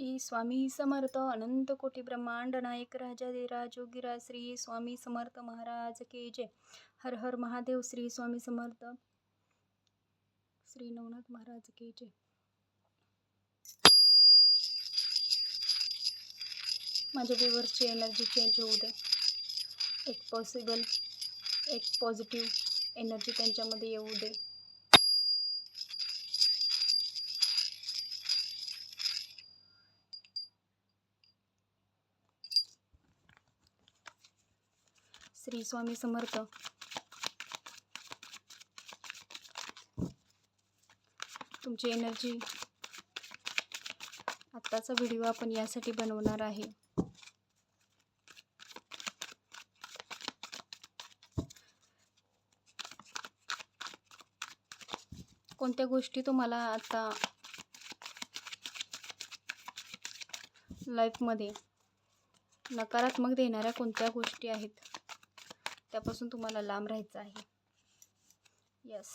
श्री स्वामी समर्थ अनंत कोटी ब्रह्मांड नायक राजा जोगिरा श्री स्वामी समर्थ महाराज के जय हर हर महादेव श्री स्वामी समर्थ श्री नवनाथ महाराज के जय माझ्या व्ह्यूवरची एनर्जी चेंज होऊ दे. एक पॉसिबल एक पॉझिटिव्ह एनर्जी त्यांच्यामध्ये येऊ दे. श्री स्वामी समर्थ. तुमची एनर्जी आत्ताचा व्हिडिओ आपण यासाठी बनवणार आहे. कोणत्या गोष्टी तुम्हाला आता लाईफमध्ये नकारात्मक देणाऱ्या कोणत्या गोष्टी आहेत? त्यापासून तुम्हाला लांब राहायचं आहे. यस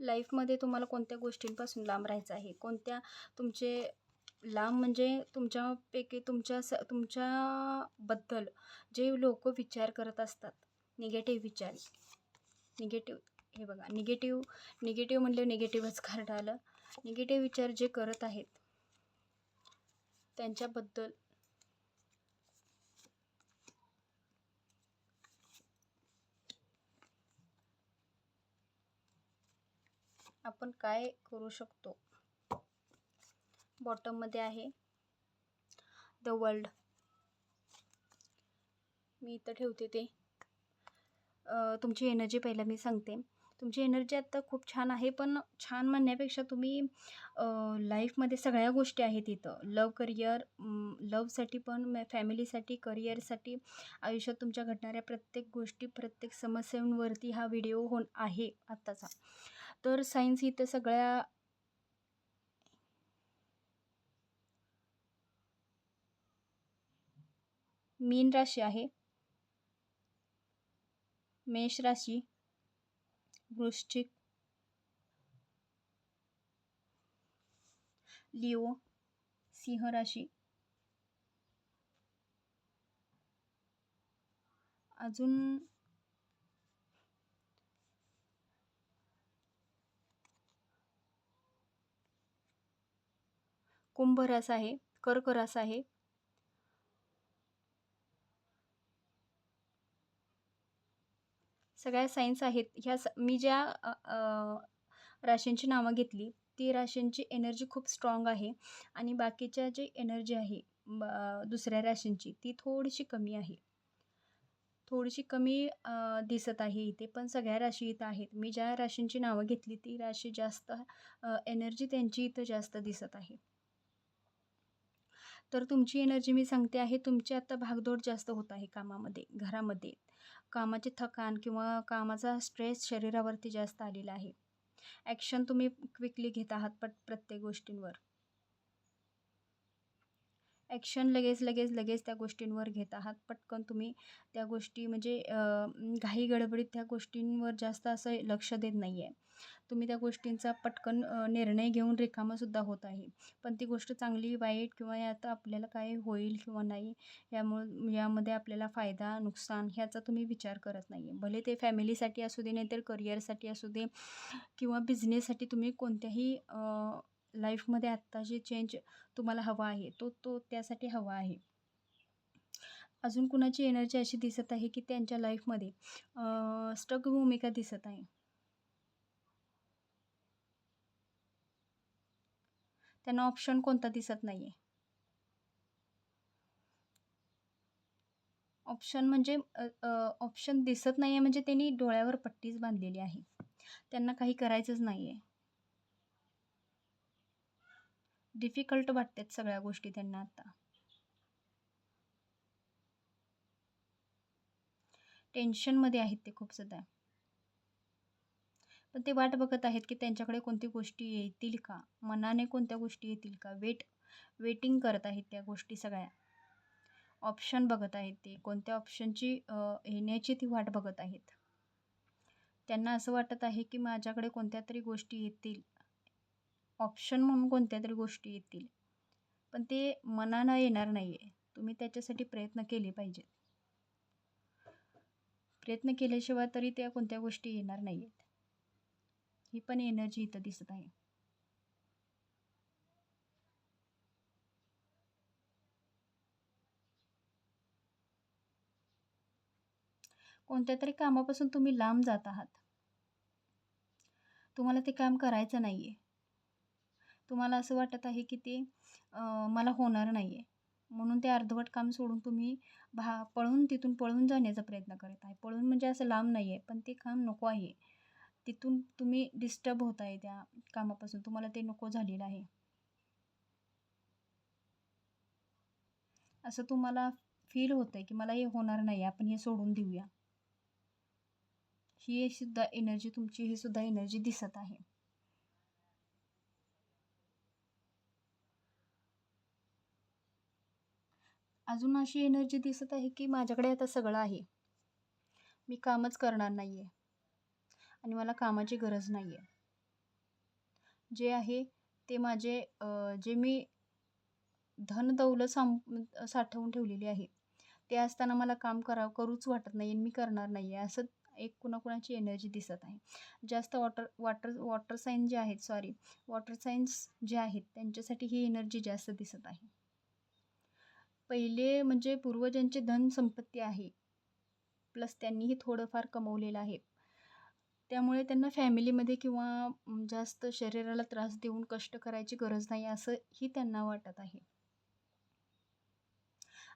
लाईफमध्ये तुम्हाला कोणत्या गोष्टींपासून लांब राहायचं आहे? कोणत्या तुमचे लांब म्हणजे तुमच्यापैकी तुमच्या स तुमच्याबद्दल जे लोक विचार करत असतात निगेटिव्ह विचार. निगेटिव्ह हे बघा निगेटिव्ह निगेटिव्ह म्हणले निगेटिव्हच कार्ड आलं. निगेटिव्ह विचार जे करत आहेत त्यांच्याबद्दल आपण काय करू शकतो? बॉटममध्ये आहे. द वर्ल्ड मी इथं ठेवते ते. तुमची एनर्जी पहिला मी सांगते. तुमची एनर्जी आत्ता खूप छान आहे पण छान म्हणण्यापेक्षा तुम्ही लाईफमध्ये सगळ्या गोष्टी आहेत इथं. लव करिअर लवसाठी पण फॅमिलीसाठी करिअरसाठी आयुष्यात तुमच्या घडणाऱ्या प्रत्येक गोष्टी प्रत्येक समस्यांवरती हा व्हिडिओ होण आहे आत्ताचा. तर सायन्स इथं सगळ्या मीन राशी आहे. मेष राशी वृश्चिक लिओ सिंह राशी. अजून कुंभ रास आहे कर्क रास आहे. सगळ्या सायन्स आहेत. ह्या स मी ज्या राशींची नावं घेतली ती राशींची एनर्जी खूप स्ट्रॉंग आहे आणि बाकीच्या जे एनर्जी आहे दुसऱ्या राशींची ती थोडीशी कमी आहे. थोडीशी कमी दिसत आहे इथे पण सगळ्या राशी इथं आहेत. मी ज्या राशींची नावं घेतली ती राशी जास्त एनर्जी त्यांची इथं जास्त दिसत आहे. तर तुमची एनर्जी मी सांगते आहे तुमची आता भागदौड जास्त होत आहे कामामध्ये घरामध्ये. कामाचे थकान किंवा कामाचा स्ट्रेस शरीरावरती जास्त आलेला आहे. ॲक्शन तुम्ही क्विकली घेत आहात पट प्रत्येक गोष्टींवर. ॲक्शन लगेच लगेच लगेच त्या गोष्टींवर घेत आहात पटकन तुम्ही त्या गोष्टी म्हणजे घाई गडबडीत त्या गोष्टींवर जास्त असं लक्ष देत नाही आहे तुम्ही त्या गोष्टींचा पटकन निर्णय घेऊन रिकामंसुद्धा होत आहे. पण ती गोष्ट चांगली वाईट किंवा यात आपल्याला काय होईल किंवा नाही यामुळे यामध्ये आपल्याला फायदा नुकसान ह्याचा तुम्ही विचार करत नाही आहे भले ते फॅमिलीसाठी असू दे नाहीतर करिअरसाठी असू दे किंवा बिझनेससाठी तुम्ही कोणत्याही लाईफमध्ये आत्ता जे चेंज तुम्हाला हवा आहे तो तो त्यासाठी हवा आहे. अजून कुणाची एनर्जी अशी दिसत आहे की त्यांच्या लाईफमध्ये स्टक भूमिका दिसत आहे? त्यांना ऑप्शन कोणता दिसत नाही आहे ऑप्शन म्हणजे ऑप्शन दिसत नाही आहे म्हणजे त्यांनी डोळ्यावर पट्टीच बांधलेली आहे. त्यांना काही करायचंच नाही आहे डिफिकल्ट वाटतात सगळ्या गोष्टी त्यांना आता. टेन्शनमध्ये आहेत ते खूप सध्या. पण ते वाट बघत आहेत की त्यांच्याकडे कोणती गोष्टी येतील का? मनाने कोणत्या गोष्टी येतील का? वेट वेटिंग करत आहेत त्या गोष्टी सगळ्या. ऑप्शन बघत आहेत ते. कोणत्या ऑप्शनची येण्याची ती वाट बघत आहेत. त्यांना असं वाटत आहे की माझ्याकडे कोणत्या तरी गोष्टी येतील. ऑप्शन म्हणून कोणत्या तरी गोष्टी येतील. पण ते मनानं येणार नाही आहे तुम्ही त्याच्यासाठी प्रयत्न केले पाहिजेत. प्रयत्न केल्याशिवाय तरी त्या कोणत्या गोष्टी येणार नाही आहेत ही पण एनर्जी इथं दिसत आहे. कोणत्या तरी कामापासून तुम्ही लांब जात आहात. तुम्हाला ते काम करायचं नाही आहे तुम्हाला असं वाटत आहे की ते मला होणार नाही आहे म्हणून ते अर्धवट काम सोडून तुम्ही भा पळून तिथून पळून जाण्याचा प्रयत्न करत आहे. पळून म्हणजे असं लांब नाही आहे पण ते काम नको आहे. तिथून तुम्ही डिस्टर्ब होत आहे त्या कामापासून. तुम्हाला ते नको झालेलं आहे. असं तुम्हाला फील होतं आहे की मला हे होणार नाही आपण हे सोडून देऊया. ही सुद्धा एनर्जी तुमची ही सुद्धा एनर्जी दिसत आहे. अजून अशी एनर्जी दिसत आहे की माझ्याकडे आता सगळं आहे. मी कामच करणार नाही आहे आणि मला कामाची गरज नाही आहे जे आहे ते माझे जे मी धन दौलत साम साठवून ठेवलेली आहे ते असताना मला काम करावं करूच वाटत नाही मी करणार नाही आहे असं एक कुणाकुणाची एनर्जी दिसत आहे. जास्त वॉटर वॉटर वॉटर साईन जे आहेत सॉरी वॉटर सायन्स जे आहेत त्यांच्यासाठी ही एनर्जी जास्त दिसत आहे. पहिले म्हणजे पूर्वजांची धन संपत्ती आहे प्लस त्यांनीही थोडंफार कमवलेलं आहे. त्यामुळे त्यांना फॅमिलीमध्ये किंवा जास्त शरीराला त्रास देऊन कष्ट करायची गरज नाही असंही त्यांना वाटत आहे.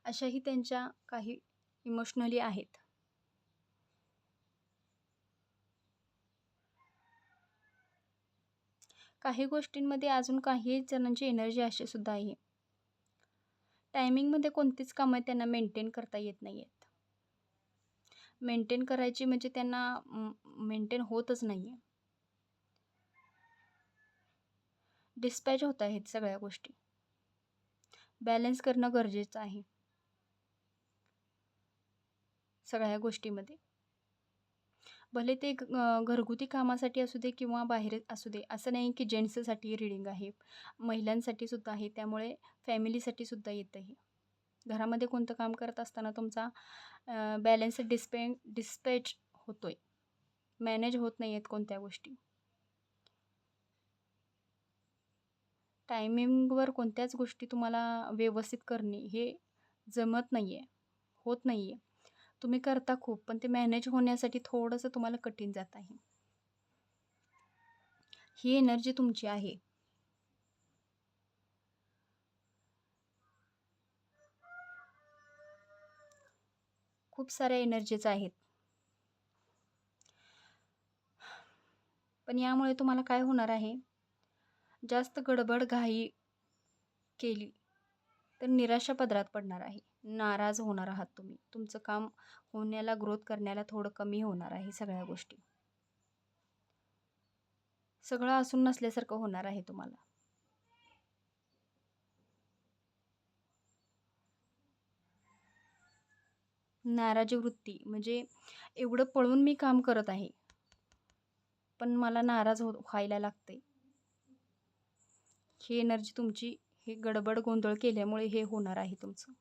अशाही त्यांच्या काही इमोशनली आहेत. काही गोष्टींमध्ये अजून काही जणांची एनर्जी अशी सुद्धा आहे टायमिंगमध्ये कोणतीच कामं त्यांना मेंटेन करता येत नाही आहेत मेंटेन करायची म्हणजे त्यांना मेंटेन होतच नाही आहे डिस्पॅच होत आहेत सगळ्या गोष्टी. बॅलन्स करणं गरजेचं आहे. सगळ्या गोष्टीमध्ये. भले ते घरगुती कामासाठी असू दे किंवा बाहेर असू दे असं नाही की जेंट्ससाठी रीडिंग आहे. महिलांसाठी सुद्धा आहे त्यामुळे फॅमिलीसाठी सुद्धा येतं आहे घरामध्ये कोणतं काम करत असताना तुमचा बॅलन्स डिस्पे डिस्पॅच होतो आहे मॅनेज होत नाही आहेत कोणत्या गोष्टी. टायमिंगवर कोणत्याच गोष्टी तुम्हाला व्यवस्थित करणे हे जमत नाही आहे होत नाही आहे तुम्ही करता खूप पण ते मॅनेज होण्यासाठी थोडंसं तुम्हाला कठीण जात आहे. ही एनर्जी तुमची आहे. खूप साऱ्या एनर्जीज आहेत. पण यामुळे तुम्हाला काय होणार आहे? जास्त गडबड घाई केली तर निराशा पदरात पडणार आहे. नाराज होणार आहात तुम्ही. तुमचं काम होण्याला ग्रोथ करण्याला थोडं कमी होणार आहे सगळ्या गोष्टी. सगळं असून नसल्यासारखं होणार आहे तुम्हाला. नाराजी वृत्ती म्हणजे एवढं पळून मी काम करत आहे. पण मला नाराज हो व्हायला लागते ही एनर्जी तुमची हे गडबड गोंधळ केल्यामुळे हे होणार आहे तुमचं.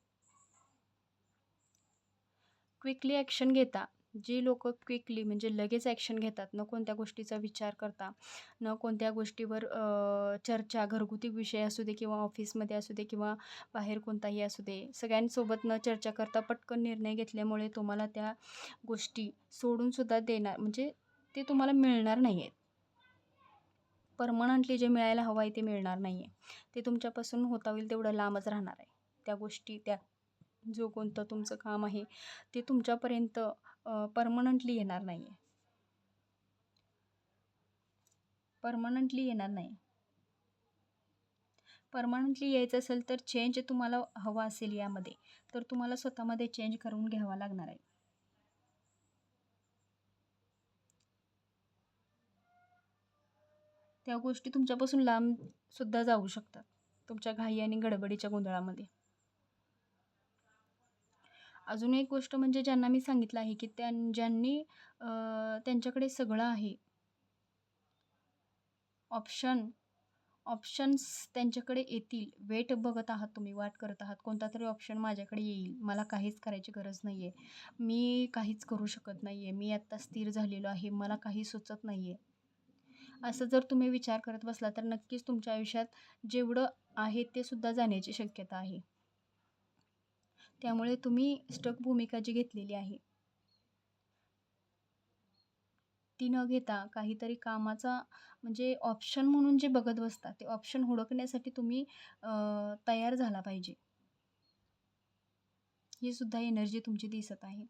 क्विकली ॲक्शन घेता. जी लोक क्विकली म्हणजे लगेच ॲक्शन घेतात न कोणत्या गोष्टीचा विचार करता न कोणत्या गोष्टीवर चर्चा घरगुती विषय असू दे किंवा ऑफिसमध्ये असू दे किंवा बाहेर कोणताही असू दे सगळ्यांसोबत न चर्चा करता पटकन निर्णय घेतल्यामुळे तुम्हाला त्या गोष्टी सोडूनसुद्धा देणार म्हणजे ते तुम्हाला मिळणार नाही आहेत परमनंटली जे मिळायला हवं आहे ते मिळणार नाही आहे ते तुमच्यापासून होता होईल तेवढं लांबच राहणार आहे. त्या गोष्टी त्या जो कोणतं तुमचं काम आहे ते तुमच्यापर्यंत परमनंटली येणार नाही आहे परमनंटली येणार नाही. परमनंटली यायचं असेल तर चेंज तुम्हाला हवा असेल यामध्ये तर तुम्हाला स्वतःमध्ये चेंज करून घ्यावा लागणार आहे. त्या गोष्टी तुमच्यापासून लांब सुद्धा जाऊ शकतात. तुमच्या घाई आणि गडबडीच्या गोंधळामध्ये. अजून एक गोष्ट म्हणजे ज्यांना मी सांगितलं आहे की त्यां ज्यांनी त्यांच्याकडे सगळं आहे. ऑप्शन ऑप्शन्स त्यांच्याकडे येतील. वेट बघत आहात तुम्ही वाट करत आहात. कोणता तरी ऑप्शन माझ्याकडे येईल. मला काहीच करायची गरज नाही आहे मी काहीच करू शकत नाही आहे मी आत्ता स्थिर झालेलो आहे. मला काही सुचत नाही आहे असं जर तुम्ही विचार करत बसला तर नक्कीच तुमच्या आयुष्यात जेवढं आहे ते सुद्धा जाण्याची शक्यता आहे. त्यामुळे तुम्ही स्टक भूमिका जी घेतलेली आहे ती न घेता काहीतरी कामाचा म्हणजे ऑप्शन म्हणून जे बघत बसता ते ऑप्शन हुडकण्यासाठी तुम्ही तयार झाला पाहिजे. ही सुद्धा एनर्जी तुमची दिसत आहे.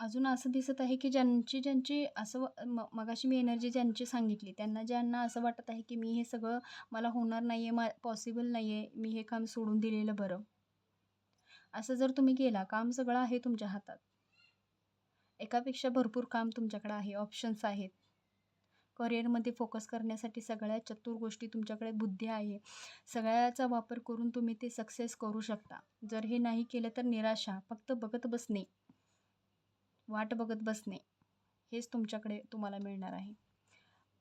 अजून असं दिसत आहे की ज्यांची ज्यांची असं म मगाशी मी एनर्जी ज्यांची सांगितली त्यांना ज्यांना असं वाटत आहे की मी हे सगळं मला होणार नाही आहे मा पॉसिबल नाही आहे मी हे काम सोडून दिलेलं बरं. असं जर तुम्ही केला काम सगळं आहे तुमच्या हातात. एकापेक्षा भरपूर काम तुमच्याकडे आहे ऑप्शन्स आहेत. करिअरमध्ये फोकस करण्यासाठी सगळ्या चतुर गोष्टी तुमच्याकडे बुद्धी आहे. सगळ्याचा वापर करून तुम्ही ते सक्सेस करू शकता. जर हे नाही केलं तर निराशा फक्त बघत बसणे. वाट बघत बसणे हेच तुमच्याकडे तुम्हाला मिळणार आहे.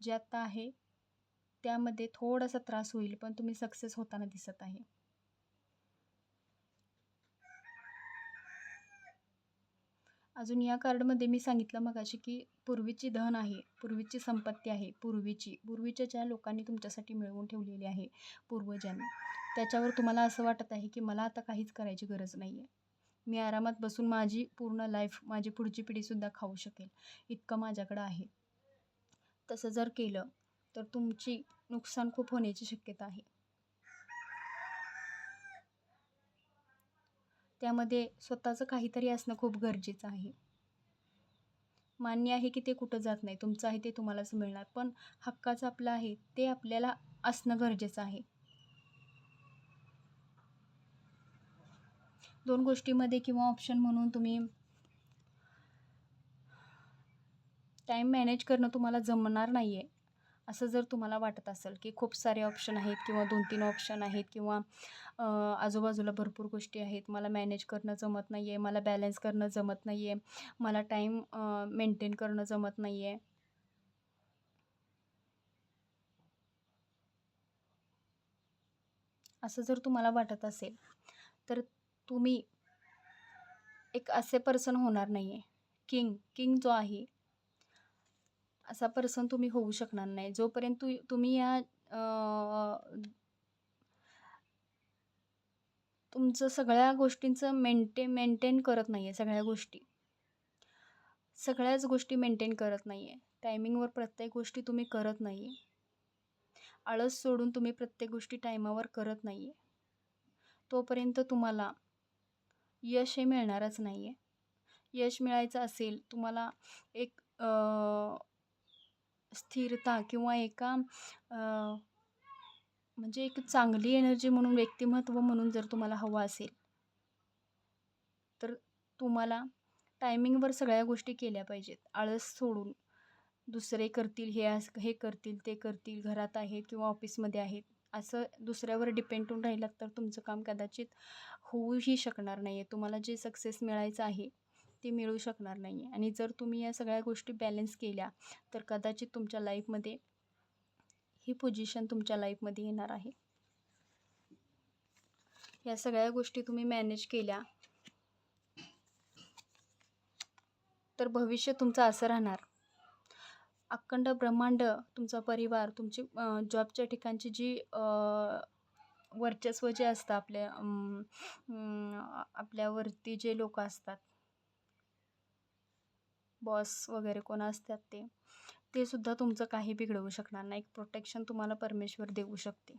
जे आत्ता आहे त्यामध्ये थोडासा त्रास होईल पण तुम्ही सक्सेस होताना दिसत आहे. अजून या कार्डमध्ये मी सांगितलं मगाशी की पूर्वीची धन आहे पूर्वीची संपत्ती आहे पूर्वीची पूर्वीच्या ज्या लोकांनी तुमच्यासाठी मिळवून ठेवलेली आहे पूर्वजांनी त्याच्यावर तुम्हाला असं वाटत आहे की मला आता काहीच करायची गरज नाही आहे मी आरामात बसून माझी पूर्ण लाईफ माझी पुढची पिढीसुद्धा खाऊ शकेल इतकं माझ्याकडं आहे. तसं जर केलं तर तुमची नुकसान खूप होण्याची शक्यता आहे. त्यामध्ये स्वतःचं काहीतरी असणं खूप गरजेचं आहे. मान्य आहे की ते कुठं जात नाही तुमचं आहे ते तुम्हालाच मिळणार पण हक्काचं आपलं आहे ते आपल्याला असणं गरजेचं आहे. दोन गोष्टीमध्ये किंवा ऑप्शन म्हणून तुम्ही टाईम मॅनेज करणं तुम्हाला जमणार नाही आहे असं जर तुम्हाला वाटत असेल की खूप सारे ऑप्शन आहेत किंवा दोन तीन ऑप्शन आहेत किंवा आजूबाजूला भरपूर गोष्टी आहेत मला मॅनेज करणं जमत नाही आहे मला बॅलन्स करणं जमत नाही आहे मला टाईम मेंटेन करणं जमत नाही आहे असं जर तुम्हाला वाटत असेल तर तुम्ही एक असे पर्सन होणार नाही आहे किंग किंग जो आहे असा पर्सन तुम्ही होऊ शकणार नाही. जोपर्यंत तु तुम्ही या तुमचं सगळ्या गोष्टींचं मेंटे मेंटेन करत नाही आहे सगळ्या गोष्टी. सगळ्याच गोष्टी मेंटेन करत नाही आहे टायमिंगवर प्रत्येक गोष्टी तुम्ही करत नाही आहे आळस सोडून तुम्ही प्रत्येक गोष्टी टायमावर करत नाही आहे तोपर्यंत तुम्हाला यश हे मिळणारच नाही आहे यश मिळायचं असेल तुम्हाला एक स्थिरता किंवा एका म्हणजे एक चांगली एनर्जी म्हणून व्यक्तिमत्व म्हणून जर तुम्हाला हवं असेल तर तुम्हाला टायमिंगवर सगळ्या गोष्टी केल्या पाहिजेत. आळस सोडून दुसरे करतील हे अस हे करतील ते करतील घरात आहेत किंवा ऑफिसमध्ये आहेत. असं दुसऱ्यावर डिपेंड होऊन राहिलात तर तुमचं काम कदाचित होऊही शकणार नाही आहे तुम्हाला जे सक्सेस मिळायचं आहे ते मिळू शकणार नाही आहे आणि जर तुम्ही या सगळ्या गोष्टी बॅलेन्स केल्या तर कदाचित तुमच्या लाईफमध्ये ही पोझिशन तुमच्या लाईफमध्ये येणार आहे. या सगळ्या गोष्टी तुम्ही मॅनेज केल्या तर भविष्य तुमचं असं राहणार. अखंड ब्रह्मांड तुमचा परिवार तुमची जॉबच्या ठिकाणची जी वर्चस्व जे असतं आपल्या आपल्यावरती जे लोक असतात बॉस वगैरे कोण असतात ते ते सुद्धा तुमचं काही बिघडवू शकणार नाही. एक प्रोटेक्शन तुम्हाला परमेश्वर देऊ शकते.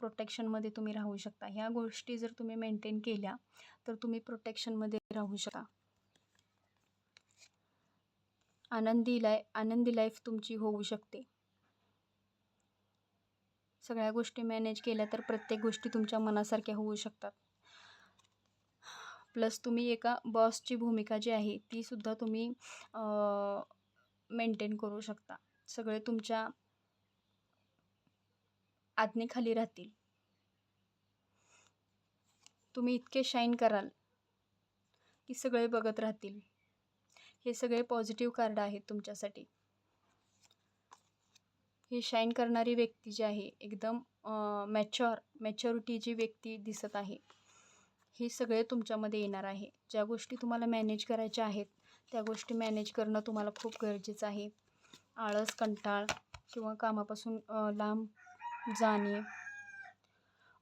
प्रोटेक्शनमध्ये तुम्ही राहू शकता. ह्या गोष्टी जर तुम्ही मेंटेन केल्या तर तुम्ही प्रोटेक्शनमध्ये राहू शकता. आनंदी लाय आनंदी लाईफ तुमची होऊ शकते. सगळ्या गोष्टी मॅनेज केल्या तर प्रत्येक गोष्टी तुमच्या मनासारख्या होऊ शकतात. प्लस तुम्ही एका बॉसची भूमिका जी आहे तीसुद्धा तुम्ही मेंटेन करू शकता. सगळे तुमच्या आज्ञेखाली राहतील. तुम्ही इतके शाईन कराल की सगळे बघत राहतील. हे सगळे पॉझिटिव्ह कार्ड आहेत तुमच्यासाठी. ही शाईन करणारी व्यक्ती जी आहे एकदम मॅच्युअर मॅच्युरिटी जी व्यक्ती दिसत आहे हे सगळे तुमच्यामध्ये येणार आहे. ज्या गोष्टी तुम्हाला मॅनेज करायच्या आहेत त्या गोष्टी मॅनेज करणं तुम्हाला खूप गरजेचं आहे. आळस कंटाळ किंवा कामापासून लांब जाणे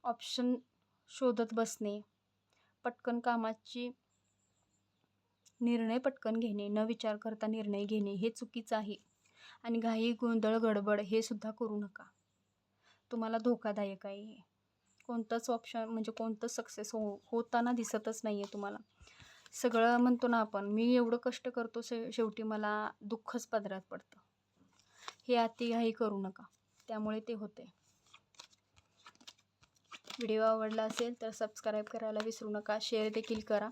ऑप्शन शोधत बसणे पटकन कामाची निर्णय पटकन घेणे न विचार करता निर्णय घेणे हे चुकीचं आहे. आणि घाई गोंधळ गडबड हे सुद्धा करू नका. तुम्हाला धोकादायक आहे हे. कोणतंच ऑप्शन म्हणजे कोणतंच सक्सेस हो होताना दिसतच नाही आहे तुम्हाला. सगळं म्हणतो ना आपण मी एवढं कष्ट करतो शे शेवटी मला दुःखच पदरात पडतं. हे अतिघाई करू नका. त्यामुळे ते होते. व्हिडिओ आवडला असेल तर सबस्क्राईब करायला विसरू नका. शेअर देखील करा.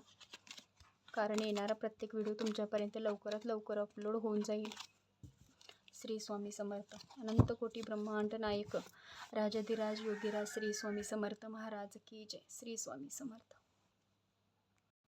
कारण येणारा प्रत्येक व्हिडिओ तुमच्यापर्यंत लवकरात लवकर अपलोड होऊन जाईल. श्री स्वामी समर्थ. अनंत कोटी ब्रह्मांड नायक. राजाधिराज योगीराज श्री स्वामी समर्थ महाराज की जय. श्री स्वामी समर्थ.